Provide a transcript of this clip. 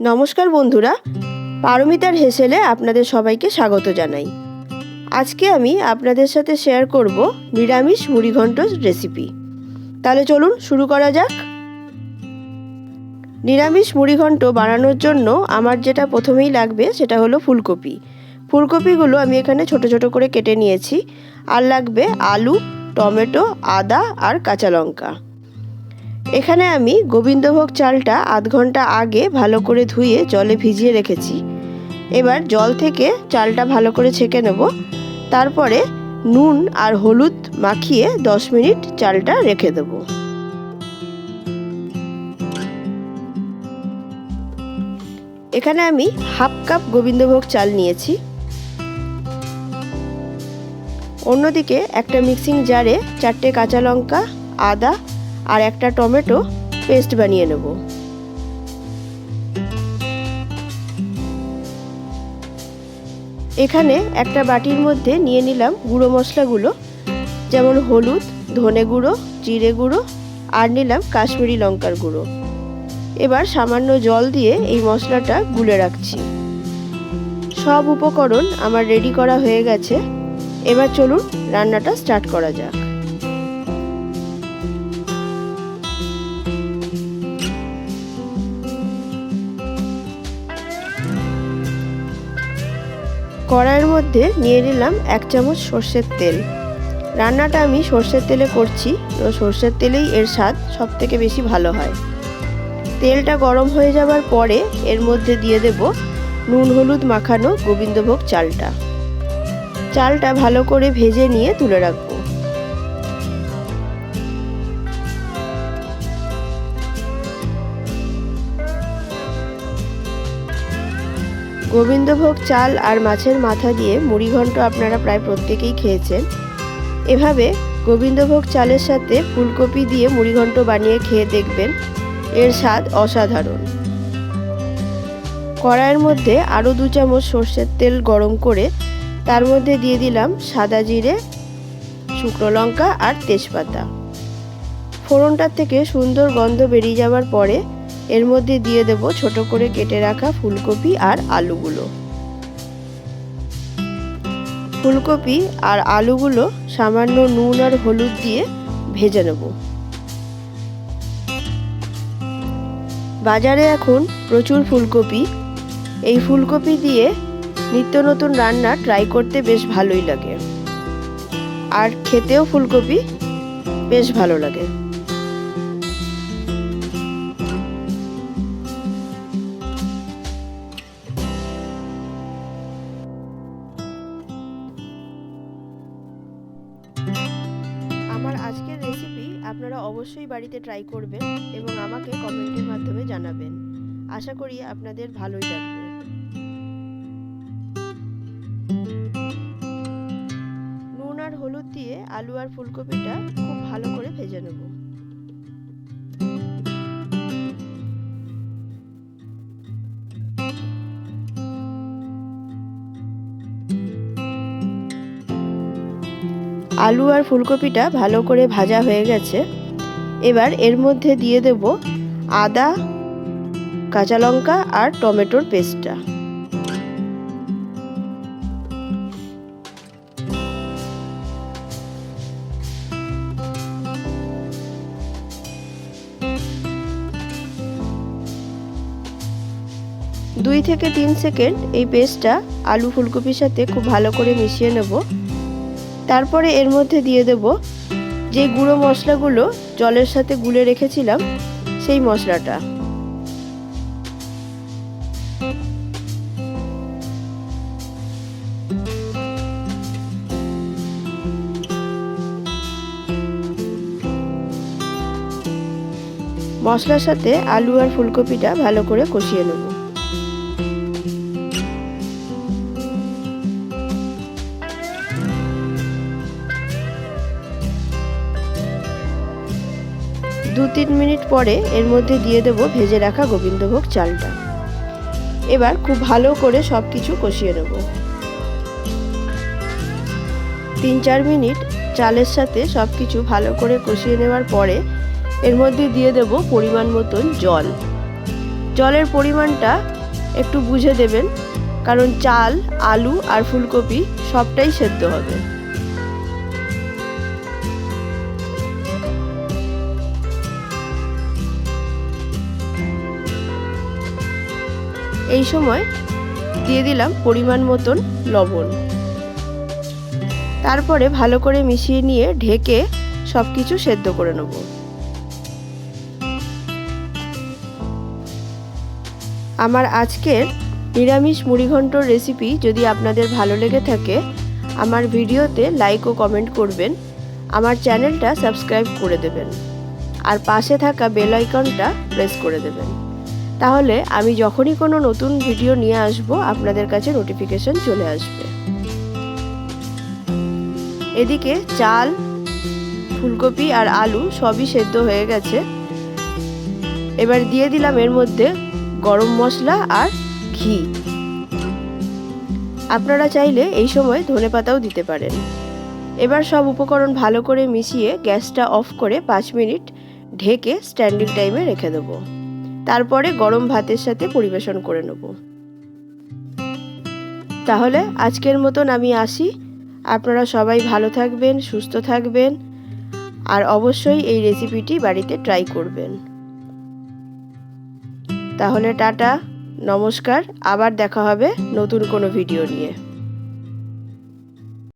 নমস্কার বন্ধুরা, পারমিতার হেসেলে আপনাদের সবাইকে স্বাগত জানাই। আজকে আমি আপনাদের সাথে শেয়ার করব নিরামিষ মুড়িঘণ্ট রেসিপি তাহলে চলুন শুরু করা যাক। নিরামিষ মুড়িঘণ্ট বানানোর জন্য আমার যেটা প্রথমেই লাগবে সেটা হলো ফুলকপি। ফুলকপিগুলো আমি এখানে ছোট ছোট করে কেটে নিয়েছি। আর লাগবে আলু, টমেটো, আদা আর কাঁচা লঙ্কা। এখানে আমি গোবিন্দভোগ চালটা আধ ঘণ্টা আগে ভালো করে ধুয়ে জলে ভিজিয়ে রেখেছি। এবার জল থেকে চালটা ভালো করে ছেঁকে নেব। তারপরে নুন আর হলুদ মাখিয়ে দশ মিনিট চালটা রেখে দেব। এখানে আমি হাফ কাপ গোবিন্দভোগ চাল নিয়েছি। অন্যদিকে একটা মিক্সিং জারে চারটে কাঁচা লঙ্কা, আদা আর একটা টমেটো পেস্ট বানিয়ে নেব। এখানে একটা বাটির মধ্যে নিয়ে নিলাম গুঁড়ো মশলাগুলো, যেমন হলুদ, ধনে গুঁড়ো, জিরে গুঁড়ো, আর নিলাম কাশ্মীরি লঙ্কার গুঁড়ো। এবার সামান্য জল দিয়ে এই মশলাটা গুলে রাখছি। সব উপকরণ আমার রেডি করা হয়ে গেছে। এবার চলুন রান্নাটা স্টার্ট করা যাক। কড়াইয়ের মধ্যে নিয়ে নিলাম এক চামচ সর্ষের তেল। রান্নাটা আমি সর্ষের তেলে করছি। তো সর্ষের তেলেই এর স্বাদ সব থেকে বেশি ভালো হয়। তেলটা গরম হয়ে যাবার পরে এর মধ্যে দিয়ে দেব নুন, হলুদ মাখানো গোবিন্দভোগ চালটা। চালটা ভালো করে ভেজে নিয়ে তুলে রাখব। গোবিন্দভোগ চাল আর মাছের মাথা দিয়ে মুড়িঘণ্ট আপনারা প্রায় প্রত্যেকেই খেয়েছেন। এভাবে গোবিন্দভোগ চালের সাথে ফুলকপি দিয়ে মুড়িঘণ্ট বানিয়ে খেয়ে দেখবেন, এর স্বাদ অসাধারণ। কড়াইয়ের মধ্যে আরও দু চামচ সর্ষের তেল গরম করে তার মধ্যে দিয়ে দিলাম সাদা জিরে, শুকনো লঙ্কা আর তেজপাতা। ফোড়নটার থেকে সুন্দর গন্ধ বেরিয়ে যাওয়ার পরে এর মধ্যে দিয়ে দেব ছোট করে কেটে রাখা ফুলকপি আর আলুগুলো। ফুলকপি আর আলুগুলো সামান্য নুন আর হলুদ দিয়ে ভেজে নেব। বাজারে এখন প্রচুর ফুলকপি। এই ফুলকপি দিয়ে নিত্য নতুন রান্না ট্রাই করতে বেশ ভালোই লাগে। আর খেতেও ফুলকপি বেশ ভালো লাগে। আপনারা অবশ্যই বাড়িতে ট্রাই করবেন এবং আমাকে কমেন্টের মাধ্যমে জানাবেন। আশা করি আপনাদের ভালোই লাগবে। নুন আর হলুদ দিয়ে আলু আর ফুলকপিটা খুব ভালো করে ভেজে নেব। আলু আর ফুলকপিটা ভালো করে ভাজা হয়ে গেছে। এবার এর মধ্যে দিয়ে দেব আদা, কাঁচা লঙ্কা আর টমেটোর পেস্টটা। দুই থেকে তিন সেকেন্ড এই পেস্টটা আলু ফুলকপির সাথে খুব ভালো করে মিশিয়ে নেব। তারপরে এর মধ্যে দিয়ে দেব যে গুঁড়ো মশলাগুলো জলের সাথে গুলে রেখেছিলাম, সেই মশলাটা। মশলার সাথে আলু আর ফুলকপিটা ভালো করে কষিয়ে নেব। তিন মিনিট পরে এর মধ্যে দিয়ে দেবো ভেজে রাখা গোবিন্দভোগ চালটা। এবার খুব ভালো করে সব কিছু কষিয়ে নেব। তিন চার মিনিট চালের সাথে সব কিছু ভালো করে কষিয়ে নেওয়ার পরে এর মধ্যে দিয়ে দেব পরিমাণ মতন জল। জলের পরিমাণটা একটু বুঝে দেবেন, কারণ চাল, আলু আর ফুলকপি সবটাই সেদ্ধ হবে। এই সময় দিয়ে দিলাম পরিমাণ মতন লবণ। তারপরে ভালো করে মিশিয়ে নিয়ে ঢেকে সব কিছু সেদ্ধ করে নেব। আমার আজকের নিরামিষ মুড়িঘণ্টর রেসিপি যদি আপনাদের ভালো লেগে থাকে, আমার ভিডিওতে লাইক ও কমেন্ট করবেন, আমার চ্যানেলটা সাবস্ক্রাইব করে দেবেন, আর পাশে থাকা বেল আইকনটা প্রেস করে দেবেন। তাহলে আমি যখনই কোনো নতুন ভিডিও নিয়ে আসব, আপনাদের কাছে নোটিফিকেশন চলে আসবে। এদিকে চাল, ফুলকপি আর আলু সবই সেদ্ধ হয়ে গেছে। এবার দিয়ে দিলাম এর মধ্যে গরম মশলা আর ঘি। আপনারা চাইলে এই সময় ধনে পাতাও দিতে পারেন। এবার সব উপকরণ ভালো করে মিশিয়ে গ্যাসটা অফ করে পাঁচ মিনিট ঢেকে স্ট্যান্ডিং টাইমে রেখে দেবো। তারপরে গরম ভাতের সাথে পরিবেশন করে নেব। তাহলে আজকের মতন আমি আসি। আপনারা সবাই ভালো থাকবেন, সুস্থ থাকবেন, আর অবশ্যই এই রেসিপিটি বাড়িতে ট্রাই করবেন। তাহলে টাটা, নমস্কার, আবার দেখা হবে নতুন কোনো ভিডিও নিয়ে।